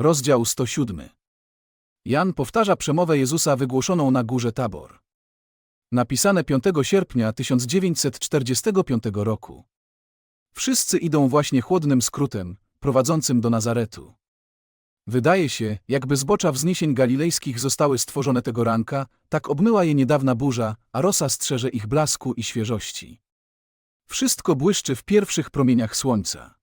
Rozdział 107. Jan powtarza przemowę Jezusa wygłoszoną na górze Tabor. Napisane 5 sierpnia 1945 roku. Wszyscy idą właśnie chłodnym skrótem, prowadzącym do Nazaretu. Wydaje się, jakby zbocza wzniesień galilejskich zostały stworzone tego ranka, tak obmyła je niedawna burza, a rosa strzeże ich blasku i świeżości. Wszystko błyszczy w pierwszych promieniach słońca.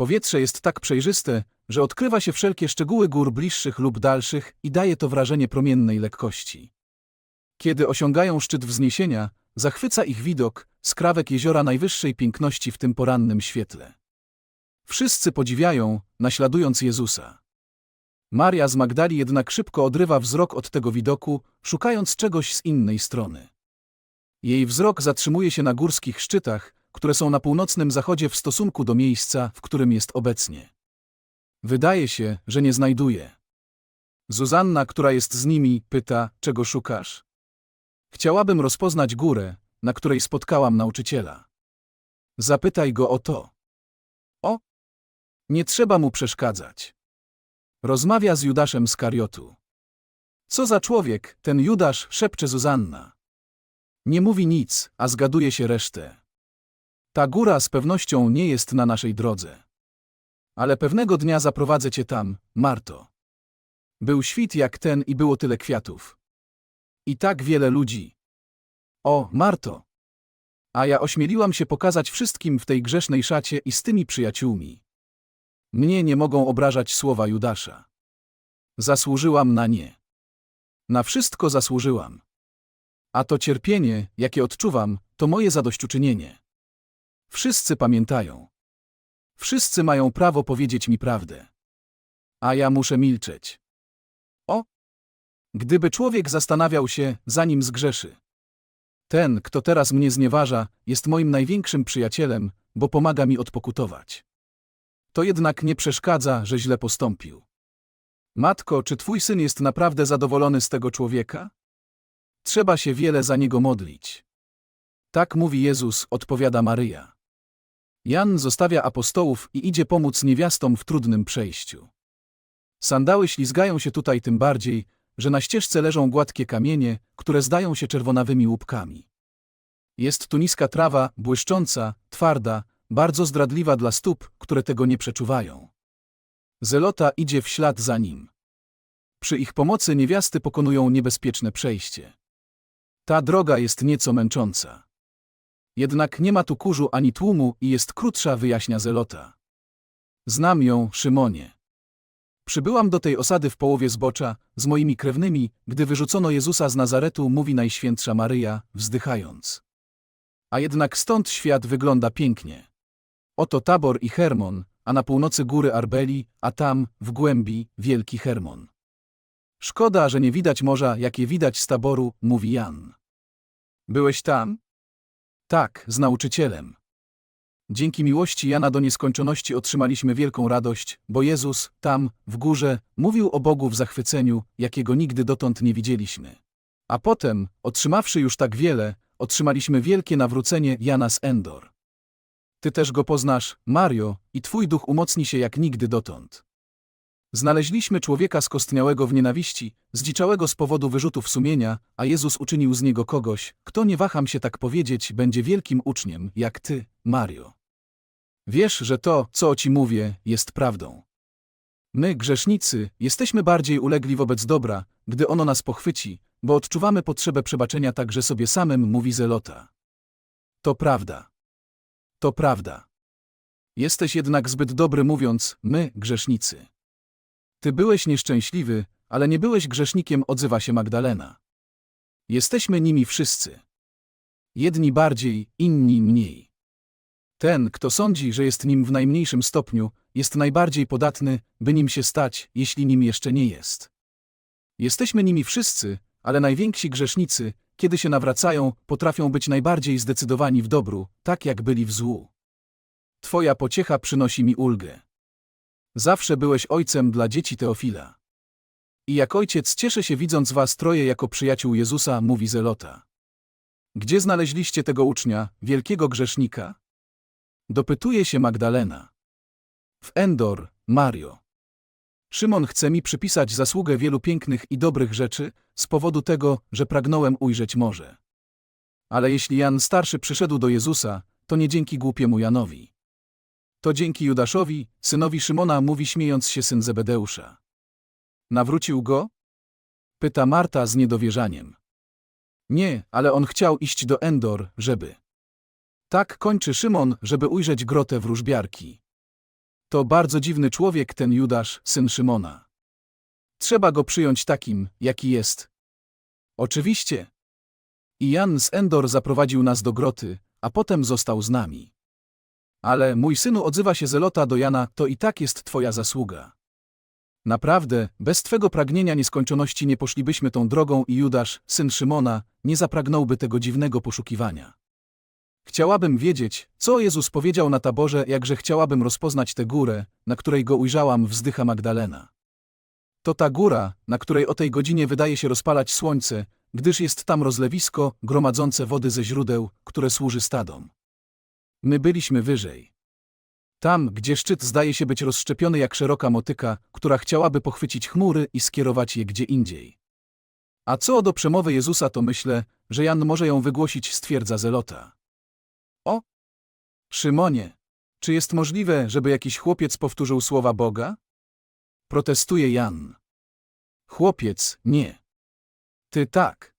Powietrze jest tak przejrzyste, że odkrywa się wszelkie szczegóły gór bliższych lub dalszych i daje to wrażenie promiennej lekkości. Kiedy osiągają szczyt wzniesienia, zachwyca ich widok, skrawek jeziora najwyższej piękności w tym porannym świetle. Wszyscy podziwiają, naśladując Jezusa. Maria z Magdali jednak szybko odrywa wzrok od tego widoku, szukając czegoś z innej strony. Jej wzrok zatrzymuje się na górskich szczytach, które są na północnym zachodzie w stosunku do miejsca, w którym jest obecnie. Wydaje się, że nie znajduje. Zuzanna, która jest z nimi, pyta, czego szukasz? Chciałabym rozpoznać górę, na której spotkałam nauczyciela. Zapytaj go o to. O! Nie trzeba mu przeszkadzać. Rozmawia z Judaszem z Kariotu. Co za człowiek, ten Judasz, szepcze Zuzanna. Nie mówi nic, a zgaduje się resztę. Ta góra z pewnością nie jest na naszej drodze. Ale pewnego dnia zaprowadzę cię tam, Marto. Był świt jak ten i było tyle kwiatów. I tak wiele ludzi. O, Marto! A ja ośmieliłam się pokazać wszystkim w tej grzesznej szacie i z tymi przyjaciółmi. Mnie nie mogą obrażać słowa Judasza. Zasłużyłam na nie. Na wszystko zasłużyłam. A to cierpienie, jakie odczuwam, to moje zadośćuczynienie. Wszyscy pamiętają. Wszyscy mają prawo powiedzieć mi prawdę. A ja muszę milczeć. O! Gdyby człowiek zastanawiał się, zanim zgrzeszy. Ten, kto teraz mnie znieważa, jest moim największym przyjacielem, bo pomaga mi odpokutować. To jednak nie przeszkadza, że źle postąpił. Matko, czy twój syn jest naprawdę zadowolony z tego człowieka? Trzeba się wiele za niego modlić. Tak mówi Jezus, odpowiada Maryja. Jan zostawia apostołów i idzie pomóc niewiastom w trudnym przejściu. Sandały ślizgają się tutaj tym bardziej, że na ścieżce leżą gładkie kamienie, które zdają się czerwonawymi łupkami. Jest tu niska trawa, błyszcząca, twarda, bardzo zdradliwa dla stóp, które tego nie przeczuwają. Zelota idzie w ślad za nim. Przy ich pomocy niewiasty pokonują niebezpieczne przejście. Ta droga jest nieco męcząca. Jednak nie ma tu kurzu ani tłumu i jest krótsza, wyjaśnia Zelota. Znam ją, Szymonie. Przybyłam do tej osady w połowie zbocza, z moimi krewnymi, gdy wyrzucono Jezusa z Nazaretu, mówi Najświętsza Maryja, wzdychając. A jednak stąd świat wygląda pięknie. Oto Tabor i Hermon, a na północy góry Arbeli, a tam, w głębi, wielki Hermon. Szkoda, że nie widać morza, jakie widać z Taboru, mówi Jan. Byłeś tam? Tak, z nauczycielem. Dzięki miłości Jana do nieskończoności otrzymaliśmy wielką radość, bo Jezus, tam, w górze, mówił o Bogu w zachwyceniu, jakiego nigdy dotąd nie widzieliśmy. A potem, otrzymawszy już tak wiele, otrzymaliśmy wielkie nawrócenie Jana z Endor. Ty też go poznasz, Mario, i twój duch umocni się jak nigdy dotąd. Znaleźliśmy człowieka skostniałego w nienawiści, zdziczałego z powodu wyrzutów sumienia, a Jezus uczynił z niego kogoś, kto nie waham się tak powiedzieć, będzie wielkim uczniem, jak ty, Mario. Wiesz, że to, co ci mówię, jest prawdą. My, grzesznicy, jesteśmy bardziej ulegli wobec dobra, gdy ono nas pochwyci, bo odczuwamy potrzebę przebaczenia także sobie samym, mówi Zelota. To prawda. To prawda. Jesteś jednak zbyt dobry mówiąc, my, grzesznicy. Ty byłeś nieszczęśliwy, ale nie byłeś grzesznikiem, odzywa się Magdalena. Jesteśmy nimi wszyscy. Jedni bardziej, inni mniej. Ten, kto sądzi, że jest nim w najmniejszym stopniu, jest najbardziej podatny, by nim się stać, jeśli nim jeszcze nie jest. Jesteśmy nimi wszyscy, ale najwięksi grzesznicy, kiedy się nawracają, potrafią być najbardziej zdecydowani w dobru, tak jak byli w złu. Twoja pociecha przynosi mi ulgę. Zawsze byłeś ojcem dla dzieci Teofila. I jak ojciec cieszę się widząc was troje jako przyjaciół Jezusa, mówi Zelota. Gdzie znaleźliście tego ucznia, wielkiego grzesznika? Dopytuje się Magdalena. W Endor, Mario. Szymon chce mi przypisać zasługę wielu pięknych i dobrych rzeczy z powodu tego, że pragnąłem ujrzeć morze. Ale jeśli Jan starszy przyszedł do Jezusa, to nie dzięki głupiemu Janowi. To dzięki Judaszowi, synowi Szymona, mówi śmiejąc się syn Zebedeusza. Nawrócił go? Pyta Marta z niedowierzaniem. Nie, ale on chciał iść do Endor, żeby. Tak kończy Szymon, żeby ujrzeć grotę wróżbiarki. To bardzo dziwny człowiek ten Judasz, syn Szymona. Trzeba go przyjąć takim, jaki jest. Oczywiście. I Jan z Endor zaprowadził nas do groty, a potem został z nami. Ale, mój synu, odzywa się Zelota do Jana, to i tak jest twoja zasługa. Naprawdę, bez twego pragnienia nieskończoności nie poszlibyśmy tą drogą i Judasz, syn Szymona, nie zapragnąłby tego dziwnego poszukiwania. Chciałabym wiedzieć, co Jezus powiedział na taborze, jakże chciałabym rozpoznać tę górę, na której go ujrzałam, wzdycha Magdalena. To ta góra, na której o tej godzinie wydaje się rozpalać słońce, gdyż jest tam rozlewisko, gromadzące wody ze źródeł, które służy stadom. My byliśmy wyżej. Tam, gdzie szczyt zdaje się być rozszczepiony jak szeroka motyka, która chciałaby pochwycić chmury i skierować je gdzie indziej. A co do przemowy Jezusa, to myślę, że Jan może ją wygłosić, stwierdza Zelota. O! Szymonie, czy jest możliwe, żeby jakiś chłopiec powtórzył słowa Boga? Protestuje Jan. Chłopiec, nie. Ty tak.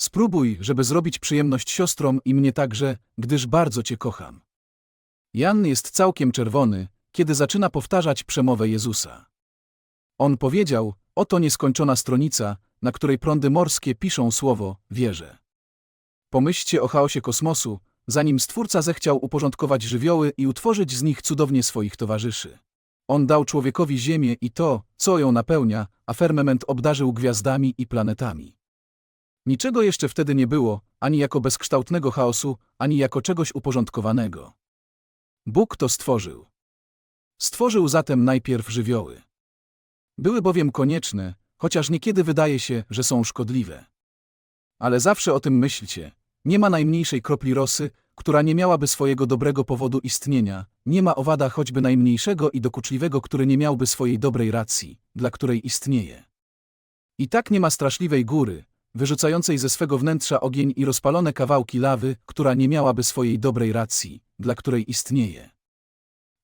Spróbuj, żeby zrobić przyjemność siostrom i mnie także, gdyż bardzo cię kocham. Jan jest całkiem czerwony, kiedy zaczyna powtarzać przemowę Jezusa. On powiedział, oto nieskończona stronica, na której prądy morskie piszą słowo wierzę. Pomyślcie o chaosie kosmosu, zanim Stwórca zechciał uporządkować żywioły i utworzyć z nich cudownie swoich towarzyszy. On dał człowiekowi ziemię i to, co ją napełnia, a firmament obdarzył gwiazdami i planetami. Niczego jeszcze wtedy nie było, ani jako bezkształtnego chaosu, ani jako czegoś uporządkowanego. Bóg to stworzył. Stworzył zatem najpierw żywioły. Były bowiem konieczne, chociaż niekiedy wydaje się, że są szkodliwe. Ale zawsze o tym myślcie. Nie ma najmniejszej kropli rosy, która nie miałaby swojego dobrego powodu istnienia, nie ma owada choćby najmniejszego i dokuczliwego, który nie miałby swojej dobrej racji, dla której istnieje. I tak nie ma straszliwej góry, wyrzucającej ze swego wnętrza ogień i rozpalone kawałki lawy, która nie miałaby swojej dobrej racji, dla której istnieje.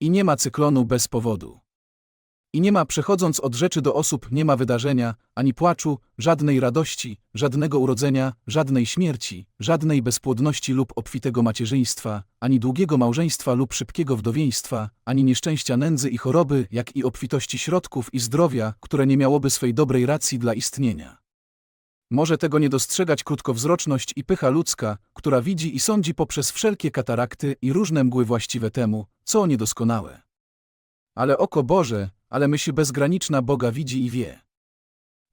I nie ma cyklonu bez powodu. I nie ma przechodząc od rzeczy do osób, nie ma wydarzenia, ani płaczu, żadnej radości, żadnego urodzenia, żadnej śmierci, żadnej bezpłodności lub obfitego macierzyństwa, ani długiego małżeństwa lub szybkiego wdowieństwa, ani nieszczęścia nędzy i choroby, jak i obfitości środków i zdrowia, które nie miałoby swej dobrej racji dla istnienia. Może tego nie dostrzegać krótkowzroczność i pycha ludzka, która widzi i sądzi poprzez wszelkie katarakty i różne mgły właściwe temu, co niedoskonałe. Ale oko Boże, ale myśl bezgraniczna Boga widzi i wie.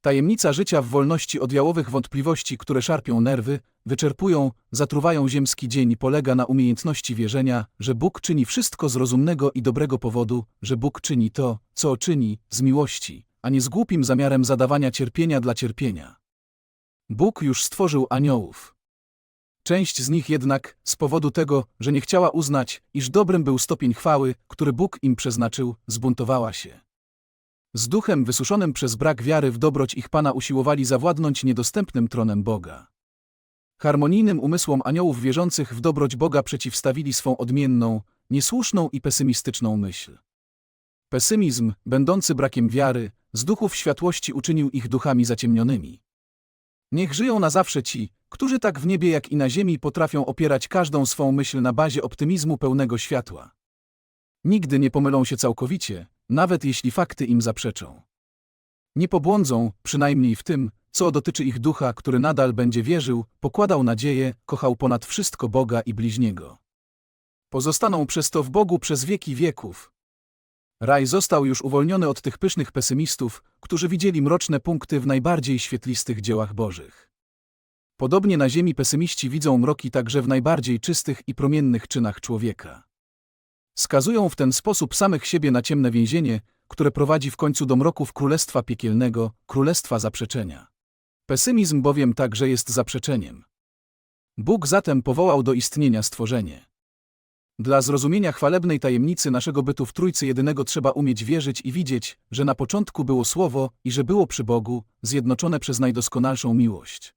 Tajemnica życia w wolności od jałowych wątpliwości, które szarpią nerwy, wyczerpują, zatruwają ziemski dzień polega na umiejętności wierzenia, że Bóg czyni wszystko z rozumnego i dobrego powodu, że Bóg czyni to, co czyni, z miłości, a nie z głupim zamiarem zadawania cierpienia dla cierpienia. Bóg już stworzył aniołów. Część z nich jednak, z powodu tego, że nie chciała uznać, iż dobrym był stopień chwały, który Bóg im przeznaczył, zbuntowała się. Z duchem wysuszonym przez brak wiary w dobroć ich Pana usiłowali zawładnąć niedostępnym tronem Boga. Harmonijnym umysłom aniołów wierzących w dobroć Boga przeciwstawili swą odmienną, niesłuszną i pesymistyczną myśl. Pesymizm, będący brakiem wiary, z duchów światłości uczynił ich duchami zaciemnionymi. Niech żyją na zawsze ci, którzy tak w niebie jak i na ziemi potrafią opierać każdą swą myśl na bazie optymizmu pełnego światła. Nigdy nie pomylą się całkowicie, nawet jeśli fakty im zaprzeczą. Nie pobłądzą, przynajmniej w tym, co dotyczy ich ducha, który nadal będzie wierzył, pokładał nadzieję, kochał ponad wszystko Boga i bliźniego. Pozostaną przez to w Bogu przez wieki wieków. Raj został już uwolniony od tych pysznych pesymistów, którzy widzieli mroczne punkty w najbardziej świetlistych dziełach Bożych. Podobnie na ziemi pesymiści widzą mroki także w najbardziej czystych i promiennych czynach człowieka. Skazują w ten sposób samych siebie na ciemne więzienie, które prowadzi w końcu do mroków królestwa piekielnego, królestwa zaprzeczenia. Pesymizm bowiem także jest zaprzeczeniem. Bóg zatem powołał do istnienia stworzenie. Dla zrozumienia chwalebnej tajemnicy naszego bytu w Trójcy Jedynego trzeba umieć wierzyć i widzieć, że na początku było Słowo i że było przy Bogu, zjednoczone przez najdoskonalszą miłość.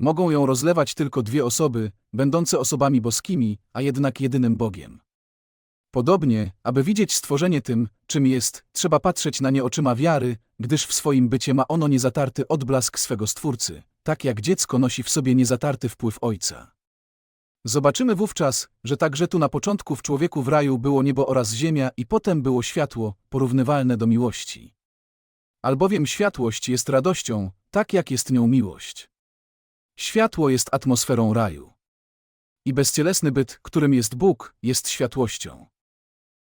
Mogą ją rozlewać tylko dwie osoby, będące osobami boskimi, a jednak jedynym Bogiem. Podobnie, aby widzieć stworzenie tym, czym jest, trzeba patrzeć na nie oczyma wiary, gdyż w swoim bycie ma ono niezatarty odblask swego Stwórcy, tak jak dziecko nosi w sobie niezatarty wpływ Ojca. Zobaczymy wówczas, że także tu na początku w człowieku w raju było niebo oraz ziemia i potem było światło, porównywalne do miłości. Albowiem światłość jest radością, tak jak jest nią miłość. Światło jest atmosferą raju. I bezcielesny byt, którym jest Bóg, jest światłością.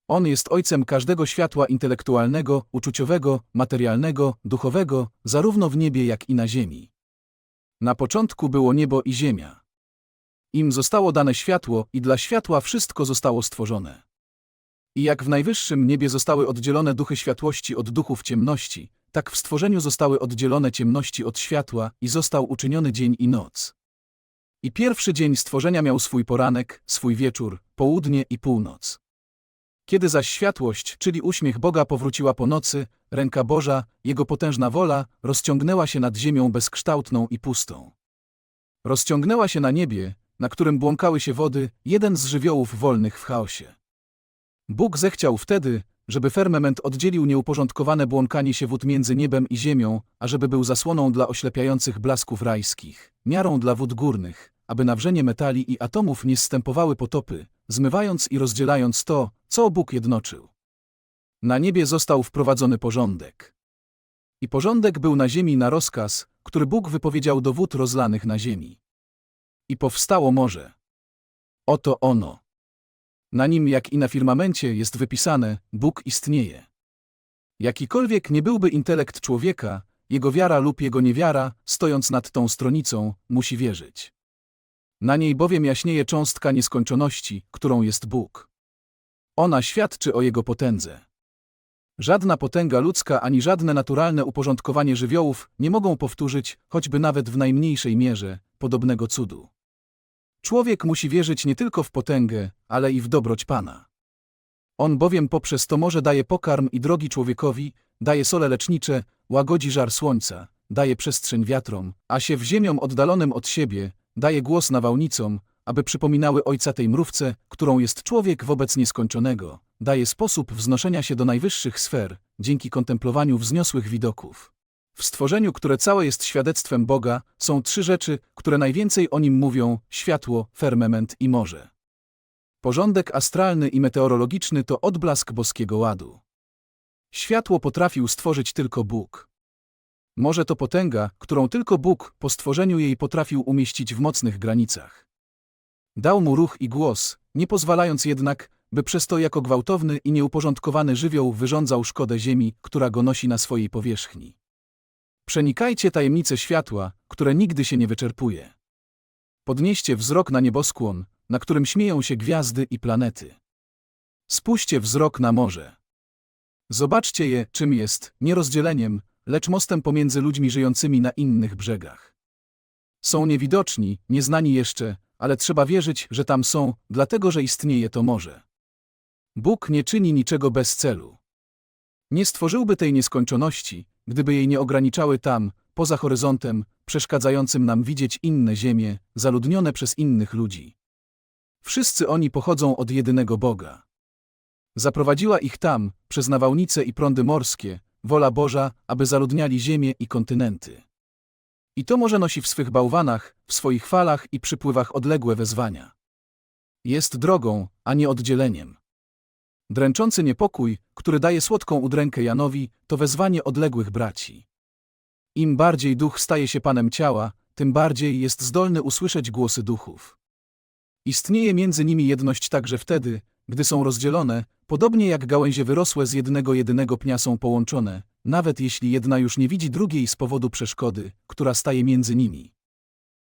On jest ojcem każdego światła intelektualnego, uczuciowego, materialnego, duchowego, zarówno w niebie, jak i na ziemi. Na początku było niebo i ziemia. Im zostało dane światło i dla światła wszystko zostało stworzone. I jak w najwyższym niebie zostały oddzielone duchy światłości od duchów ciemności, tak w stworzeniu zostały oddzielone ciemności od światła i został uczyniony dzień i noc. I pierwszy dzień stworzenia miał swój poranek, swój wieczór, południe i północ. Kiedy zaś światłość, czyli uśmiech Boga powróciła po nocy, ręka Boża, Jego potężna wola, rozciągnęła się nad ziemią bezkształtną i pustą. Rozciągnęła się na niebie, na którym błąkały się wody, jeden z żywiołów wolnych w chaosie. Bóg zechciał wtedy, żeby firmament oddzielił nieuporządkowane błąkanie się wód między niebem i ziemią, ażeby był zasłoną dla oślepiających blasków rajskich, miarą dla wód górnych, aby na wrzenie metali i atomów nie zstępowały potopy, zmywając i rozdzielając to, co Bóg jednoczył. Na niebie został wprowadzony porządek. I porządek był na ziemi na rozkaz, który Bóg wypowiedział do wód rozlanych na ziemi. I powstało morze. Oto ono. Na nim, jak i na firmamencie, jest wypisane: Bóg istnieje. Jakikolwiek nie byłby intelekt człowieka, jego wiara lub jego niewiara, stojąc nad tą stronicą, musi wierzyć. Na niej bowiem jaśnieje cząstka nieskończoności, którą jest Bóg. Ona świadczy o jego potędze. Żadna potęga ludzka ani żadne naturalne uporządkowanie żywiołów nie mogą powtórzyć, choćby nawet w najmniejszej mierze, podobnego cudu. Człowiek musi wierzyć nie tylko w potęgę, ale i w dobroć Pana. On bowiem poprzez to morze daje pokarm i drogi człowiekowi, daje sole lecznicze, łagodzi żar słońca, daje przestrzeń wiatrom, a się w ziemiom oddalonym od siebie, daje głos nawałnicom, aby przypominały ojca tej mrówce, którą jest człowiek wobec nieskończonego, daje sposób wznoszenia się do najwyższych sfer, dzięki kontemplowaniu wzniosłych widoków. W stworzeniu, które całe jest świadectwem Boga, są trzy rzeczy, które najwięcej o nim mówią: światło, firmament i morze. Porządek astralny i meteorologiczny to odblask boskiego ładu. Światło potrafił stworzyć tylko Bóg. Morze to potęga, którą tylko Bóg po stworzeniu jej potrafił umieścić w mocnych granicach. Dał mu ruch i głos, nie pozwalając jednak, by przez to jako gwałtowny i nieuporządkowany żywioł wyrządzał szkodę ziemi, która go nosi na swojej powierzchni. Przenikajcie tajemnice światła, które nigdy się nie wyczerpuje. Podnieście wzrok na nieboskłon, na którym śmieją się gwiazdy i planety. Spuśćcie wzrok na morze. Zobaczcie je, czym jest, nie rozdzieleniem, lecz mostem pomiędzy ludźmi żyjącymi na innych brzegach. Są niewidoczni, nieznani jeszcze, ale trzeba wierzyć, że tam są, dlatego że istnieje to morze. Bóg nie czyni niczego bez celu. Nie stworzyłby tej nieskończoności, gdyby jej nie ograniczały tam, poza horyzontem, przeszkadzającym nam widzieć inne ziemie, zaludnione przez innych ludzi. Wszyscy oni pochodzą od jedynego Boga. Zaprowadziła ich tam, przez nawałnice i prądy morskie, wola Boża, aby zaludniali ziemię i kontynenty. I to może nosi w swych bałwanach, w swoich falach i przypływach odległe wezwania. Jest drogą, a nie oddzieleniem. Dręczący niepokój, który daje słodką udrękę Janowi, to wezwanie odległych braci. Im bardziej duch staje się panem ciała, tym bardziej jest zdolny usłyszeć głosy duchów. Istnieje między nimi jedność także wtedy, gdy są rozdzielone, podobnie jak gałęzie wyrosłe z jednego jedynego pnia są połączone, nawet jeśli jedna już nie widzi drugiej z powodu przeszkody, która staje między nimi.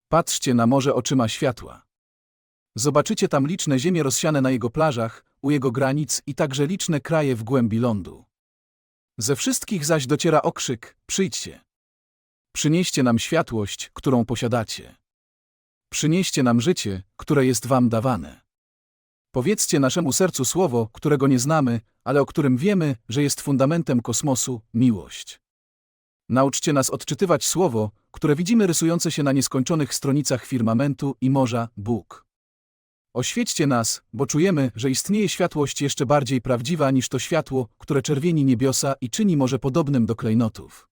Patrzcie na morze oczyma światła. Zobaczycie tam liczne ziemie rozsiane na jego plażach, u jego granic i także liczne kraje w głębi lądu. Ze wszystkich zaś dociera okrzyk: Przyjdźcie. Przynieście nam światłość, którą posiadacie. Przynieście nam życie, które jest wam dawane. Powiedzcie naszemu sercu słowo, którego nie znamy, ale o którym wiemy, że jest fundamentem kosmosu miłość. Nauczcie nas odczytywać słowo, które widzimy rysujące się na nieskończonych stronicach firmamentu i morza Bóg. Oświećcie nas, bo czujemy, że istnieje światłość jeszcze bardziej prawdziwa niż to światło, które czerwieni niebiosa i czyni morze podobnym do klejnotów.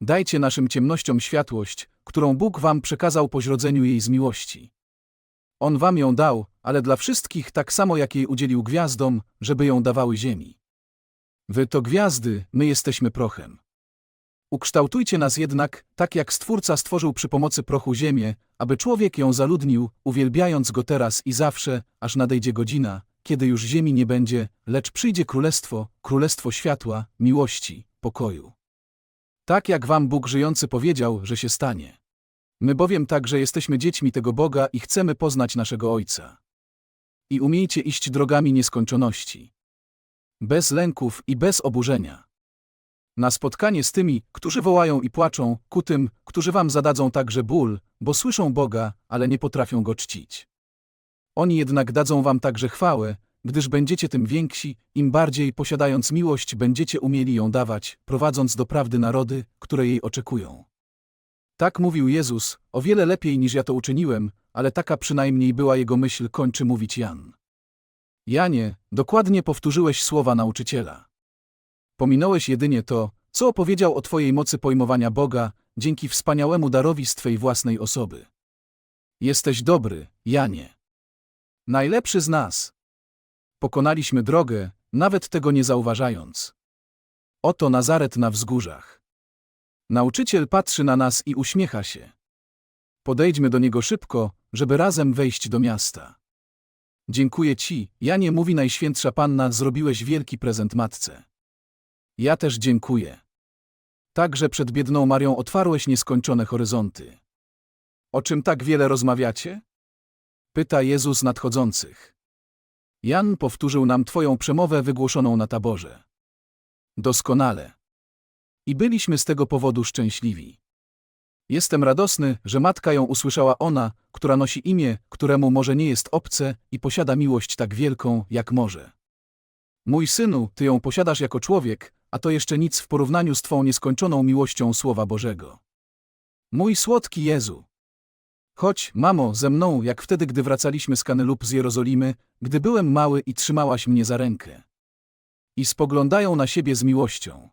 Dajcie naszym ciemnościom światłość, którą Bóg wam przekazał po źrodzeniu jej z miłości. On wam ją dał, ale dla wszystkich tak samo jak jej udzielił gwiazdom, żeby ją dawały ziemi. Wy to gwiazdy, my jesteśmy prochem. Ukształtujcie nas jednak, tak jak Stwórca stworzył przy pomocy prochu ziemię, aby człowiek ją zaludnił, uwielbiając go teraz i zawsze, aż nadejdzie godzina, kiedy już ziemi nie będzie, lecz przyjdzie królestwo, królestwo światła, miłości, pokoju. Tak jak wam Bóg żyjący powiedział, że się stanie. My bowiem także jesteśmy dziećmi tego Boga i chcemy poznać naszego Ojca. I umiejcie iść drogami nieskończoności. Bez lęków i bez oburzenia. Na spotkanie z tymi, którzy wołają i płaczą, ku tym, którzy wam zadadzą także ból, bo słyszą Boga, ale nie potrafią go czcić. Oni jednak dadzą wam także chwałę, gdyż będziecie tym więksi, im bardziej posiadając miłość będziecie umieli ją dawać, prowadząc do prawdy narody, które jej oczekują. Tak mówił Jezus, o wiele lepiej niż ja to uczyniłem, ale taka przynajmniej była jego myśl, kończy mówić Jan. Janie, dokładnie powtórzyłeś słowa nauczyciela. Pominąłeś jedynie to, co opowiedział o Twojej mocy pojmowania Boga dzięki wspaniałemu darowi z Twej własnej osoby. Jesteś dobry, Janie. Najlepszy z nas. Pokonaliśmy drogę, nawet tego nie zauważając. Oto Nazaret na wzgórzach. Nauczyciel patrzy na nas i uśmiecha się. Podejdźmy do niego szybko, żeby razem wejść do miasta. Dziękuję Ci, Janie mówi Najświętsza Panna, zrobiłeś wielki prezent matce. Ja też dziękuję. Także przed biedną Marią otwarłeś nieskończone horyzonty. O czym tak wiele rozmawiacie? Pyta Jezus nadchodzących. Jan powtórzył nam Twoją przemowę wygłoszoną na taborze. Doskonale. I byliśmy z tego powodu szczęśliwi. Jestem radosny, że matka ją usłyszała ona, która nosi imię, któremu może nie jest obce i posiada miłość tak wielką, jak może. Mój synu, ty ją posiadasz jako człowiek, a to jeszcze nic w porównaniu z twą nieskończoną miłością Słowa Bożego. Mój słodki Jezu. Chodź, mamo, ze mną, jak wtedy, gdy wracaliśmy z Kany lub z Jerozolimy, gdy byłem mały i trzymałaś mnie za rękę. I spoglądają na siebie z miłością.